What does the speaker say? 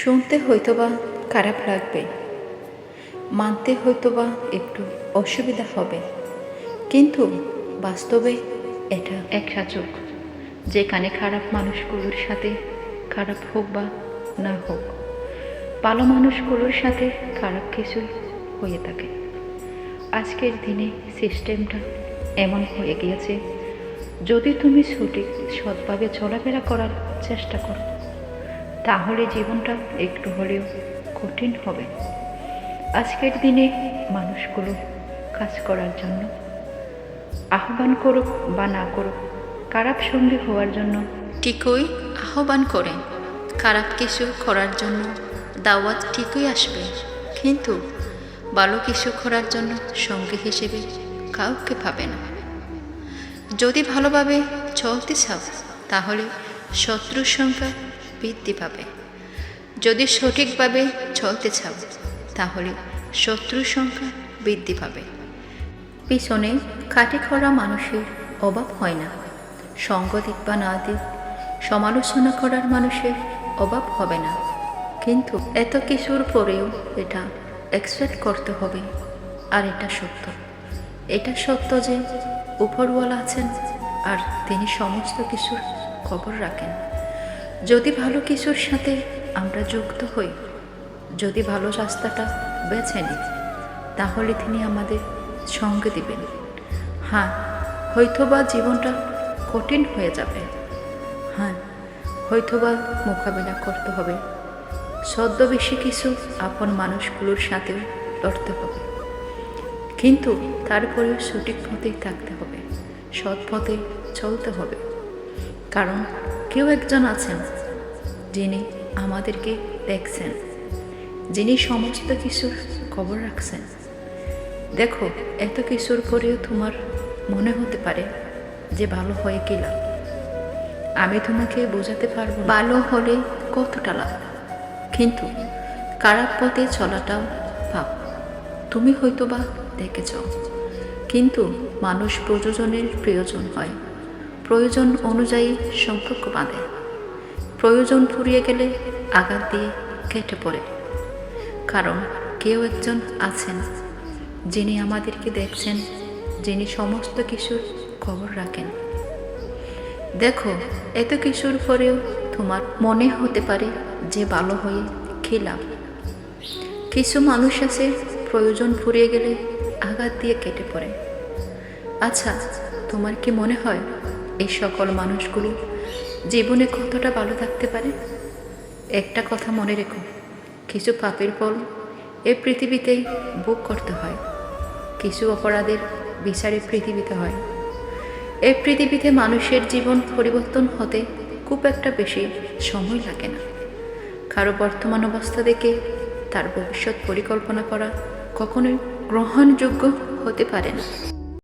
শুনতে হয়তোবা খারাপ লাগবে। মানতে হয়তোবা একটু অসুবিধা হবে। কিন্তু বাস্তবে এটা একটা যুগ, যেখানে খারাপ মানুষগুলোর সাথে খারাপ হোক বা না হোক, ভালো মানুষগুলোর সাথে খারাপ কিছুই হয়ে থাকে। আজকের দিনে সিস্টেমটা এমন হয়ে গিয়েছে, যদি তুমি সঠিক সৎভাবে চলাফেরা করার চেষ্টা করো তাহলে জীবনটা একটু হলেও কঠিন হবে। আজকের দিনে মানুষগুলো কাজ করার জন্য আহ্বান করুক বা না করুক, খারাপ সঙ্গী হওয়ার জন্য ঠিকই আহ্বান করে। খারাপ কিছু করার জন্য দাওয়াত ঠিকই আসবে। কিন্তু ভালো কিছু করার জন্য সঙ্গী হিসেবে কাউকে পাবে না। যদি ভালোভাবে চলতে চাও, তাহলে শত্রুর সংখ্যা বৃদ্ধি পাবে। যদি সঠিকভাবে চলতে চাও, তাহলে শত্রুর সংখ্যা বৃদ্ধি পাবে। পিছনে খাটে খরা মানুষের অভাব হয় না। সঙ্গ দিক বা না দিক সমালোচনা করার মানুষের অভাব হবে না। কিন্তু এত কিছুর পরেও এটা অ্যাকসেপ্ট করতে হবে, আর এটা সত্য। এটা সত্য যে উপরওয়ালা আছেন, আর তিনি সমস্ত কিছুর খবর রাখেন। যদি ভালো কিছুর সাথে আমরা যুক্ত হই, যদি ভালো রাস্তাটা বেছে নিই, তাহলে তিনি আমাদের সঙ্গে দিবেন। হ্যাঁ হয়তোবা জীবনটা কঠিন হয়ে যাবে। হ্যাঁ হয়তোবা মোকাবিলা করতে হবে। সদ্য বেশি কিছু আপন মানুষগুলোর সাথেও লড়তে হবে। কিন্তু তারপরেও সঠিক পথেই থাকতে হবে, সৎ পথে চলতে হবে। কারণ কেউ একজন আছেন যিনি আমাদেরকে দেখছেন, যিনি সমস্ত কিছুর খবর রাখছেন। দেখো, এত কিছুর পরেও তোমার মনে হতে পারে যে ভালো হয়ে কি লাভ আমি তোমাকে বোঝাতে পারব ভালো হলে কতটা লাভ? কিন্তু খারাপ পথে চলাটাও পাপ তুমি হয়তো বা দেখেছ, কিন্তু মানুষ প্রযোজনের প্রয়োজন হয়। প্রয়োজন অনুযায়ী সম্পর্ক বাঁধে। প্রয়োজন ফুরিয়ে গেলে আঘাত দিয়ে কেটে পড়ে। কারণ কেউ একজন আছেন যিনি আমাদেরকে দেখছেন, যিনি সমস্ত কিছুর খবর রাখেন। দেখো, এত কিছুর পরেও তোমার মনে হতে পারে যে ভালো হয়ে খেলাম কিছু মানুষ আছে, প্রয়োজন ফুরিয়ে গেলে আঘাত দিয়ে কেটে পড়ে। আচ্ছা তোমার কি মনে হয় এই সকল মানুষগুলো জীবনে কতটা ভালো থাকতে পারে? একটা কথা মনে রেখো, কিছু পাপের ফল এ পৃথিবীতেই ভোগ করতে হয়, কিছু অপরাধের বিচারে পৃথিবীতে হয়। এই পৃথিবীতে মানুষের জীবন পরিবর্তন হতে খুব একটা বেশি সময় লাগে না। কারও বর্তমান অবস্থা দেখে তার ভবিষ্যৎ পরিকল্পনা করা কখনোই গ্রহণযোগ্য হতে পারে না।